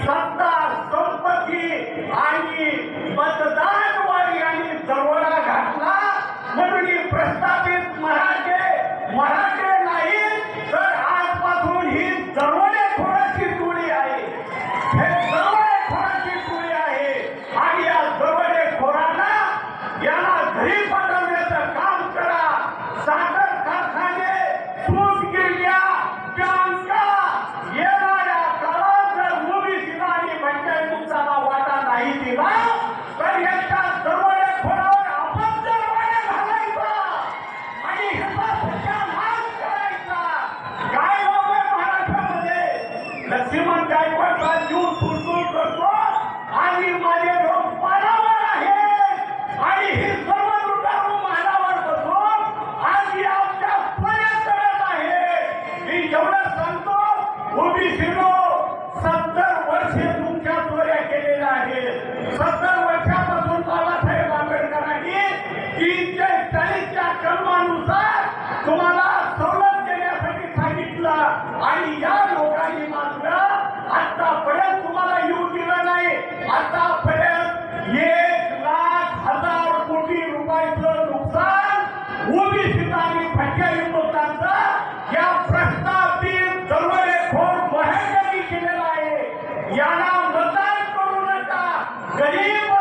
सत्ता संपत्ती आणि मतदानवर यांनी दरोडा घातला. म्हणून प्रस्थापित मराठे मराठे नाही तर आजपासून ही दरोडे खोडाची आहे. हे दरोडे खोडाची टोळी आहे. आणि या दरोडे याला घरी पाठवण्याचं काम करा. साखर कारखाने करू नका गरीब